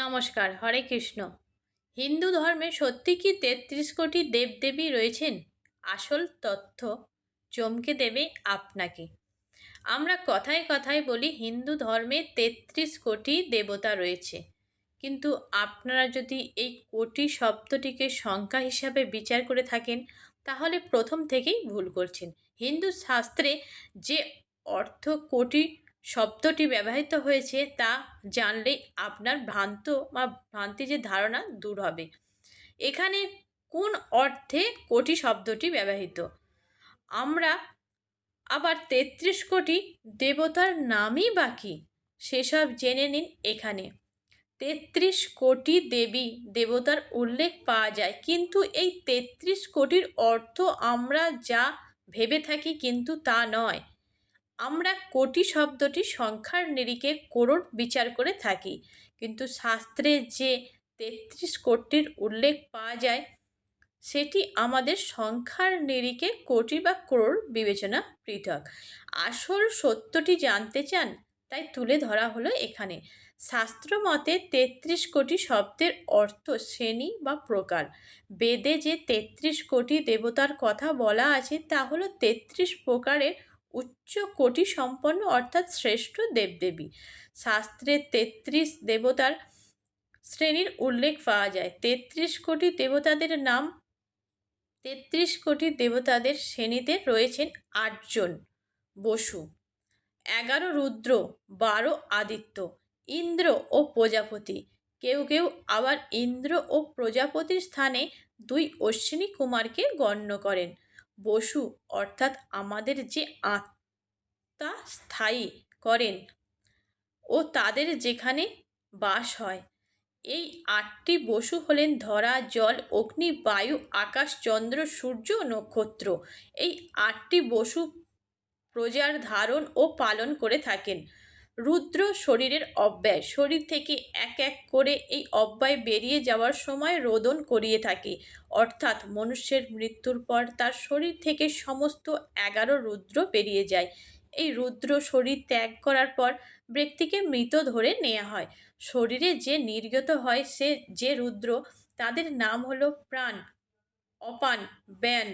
নমস্কার, হরে কৃষ্ণ। হিন্দু ধর্মে সত্যি কি তেত্রিশ কোটি দেবদেবী রয়েছেন? আসল তথ্য চমকে দেবে আপনাকে। আমরা কথায় কথায় বলি হিন্দু ধর্মে তেত্রিশ কোটি দেবতা রয়েছে। কিন্তু আপনারা যদি এই কোটি শব্দটিকে সংখ্যা হিসাবে বিচার করে থাকেন, তাহলে প্রথম থেকেই ভুল করছেন। হিন্দু শাস্ত্রে যে অর্থ কোটি শব্দটি ব্যবহৃত হয়েছে তা জানলে আপনার ভ্রান্ত বা ভ্রান্তি যে ধারণা দূর হবে। এখানে কোন অর্থে কোটি শব্দটি ব্যবহৃত? আমরা আবার তেত্রিশ কোটি দেবতার নামই বাকি সেসব জেনে নিন এখানে। তেত্রিশ কোটি দেবী দেবতার উল্লেখ পাওয়া যায়, কিন্তু এই তেত্রিশ কোটির অর্থ আমরা যা ভেবে থাকি কিন্তু তা নয়। আমরা কোটি শব্দটি সংখ্যার নিরিখে করোড় বিচার করে থাকি। কিন্তু শাস্ত্রে যে তেত্রিশ কোটির উল্লেখ পাওয়া যায়, সেটি আমাদের সংখ্যার নিরিখে কোটি বা করোড় বিবেচনা পৃথক। আসল সত্যটি জানতে চান, তাই তুলে ধরা হলো এখানে। শাস্ত্র মতে তেত্রিশ কোটি শব্দের অর্থ শ্রেণি বা প্রকার। বেদে যে তেত্রিশ কোটি দেবতার কথা বলা আছে, তা হলো তেত্রিশ প্রকারের উচ্চ কোটি সম্পন্ন অর্থাৎ শ্রেষ্ঠ দেবদেবী। শাস্ত্রে তেত্রিশ দেবতার শ্রেণির উল্লেখ পাওয়া যায়। তেত্রিশ কোটি দেবতাদের নাম, তেত্রিশ কোটি দেবতাদের শ্রেণীতে রয়েছেন আটজন। বসু, এগারো রুদ্র, বারো আদিত্য, ইন্দ্র ও প্রজাপতি। কেউ কেউ আবার ইন্দ্র ও প্রজাপতির স্থানে দুই অশ্বিনী কুমারকে গণ্য করেন। বসু অর্থাৎ আমাদের যে আত্মা স্থায়ী করেন ও তাদের যেখানে বাস হয়। এই আটটি বসু হলেন ধরা, জল, অগ্নি, বায়ু, আকাশ, চন্দ্র, সূর্য, নক্ষত্র। এই আটটি বসু প্রজার ধারণ ও পালন করে থাকেন। রুদ্র শরীরের অব্যয়। শরীর থেকে এক এক করে এই অব্যয় বেরিয়ে যাওয়ার সময় রোদন করিয়ে থাকে। অর্থাৎ মনুষ্যের মৃত্যুর পর তার শরীর থেকে সমস্ত এগারো রুদ্র বেরিয়ে যায়। এই রুদ্র শরীর ত্যাগ করার পর ব্যক্তিকে মৃত ধরে নেওয়া হয়। শরীরে যে নির্গত হয় সে, যে রুদ্র, তাদের নাম হলো প্রাণ, অপান, ব্যান,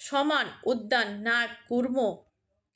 সমান, উদ্যান, নাগ, কুর্ম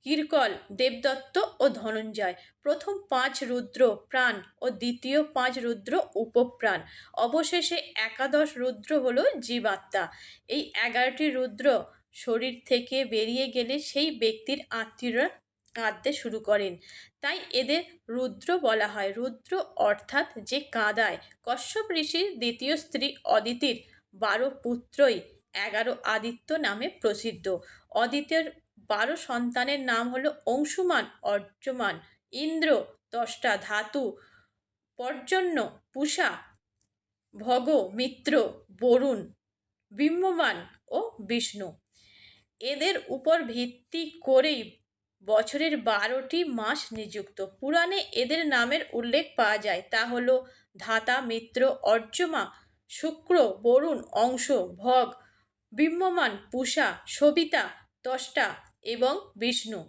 কিরকল, দেবদত্ত ও ধনঞ্জয়। প্রথম পাঁচ রুদ্র প্রাণ ও দ্বিতীয় পাঁচ রুদ্র উপপ্রাণ। অবশেষে একাদশ রুদ্র হল জীবাত্মা। এই এগারোটি রুদ্র শরীর থেকে বেরিয়ে গেলে সেই ব্যক্তির আত্মীয়রা কাঁদতে শুরু করেন। তাই এদের রুদ্র বলা হয়। রুদ্র অর্থাৎ যে কাঁদায়। কশ্যপ ঋষির দ্বিতীয় স্ত্রী অদিতির বারো পুত্রই এগারো আদিত্য নামে প্রসিদ্ধ। অদিতের বারো সন্তানের নাম হলো অংশুমান, অর্জমান, ইন্দ্র, দশটা ধাতু, পর্জন্য, পুষা, ভগ, মিত্র, বরুণ, বিম্বমান ও বিষ্ণু। এদের উপর ভিত্তি করেই বছরের বারোটি মাস নিযুক্ত। পুরাণে এদের নামের উল্লেখ পাওয়া যায়। তা হল ধাতা, মিত্র, অর্জমা, শুক্র, বরুণ, অংশ, ভগ, বিম্বমান, পুষা, সবিতা, দশটা এবং বিষ্ণু।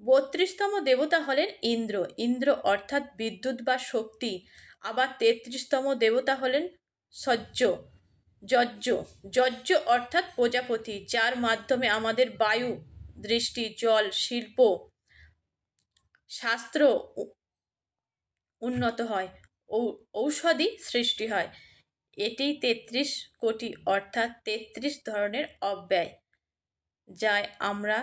বত্রিশতম দেবতা হলেন ইন্দ্র। ইন্দ্র অর্থাৎ বিদ্যুৎ বা শক্তি। আবার তেত্রিশতম দেবতা হলেন সজ্জ যজ্জ যজ্জ অর্থাৎ প্রজাপতি, যার মাধ্যমে আমাদের বায়ু, দৃষ্টি, জল, শিল্প, শাস্ত্র উন্নত হয় ঔষধি সৃষ্টি হয়। এটি তেত্রিশ কোটি অর্থাৎ তেত্রিশ ধরনের অব্যয়। যায় আমরা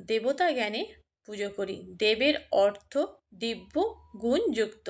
দেবতা জ্ঞানে পুজো করি। দেবের অর্থ দিব্য গুণযুক্ত।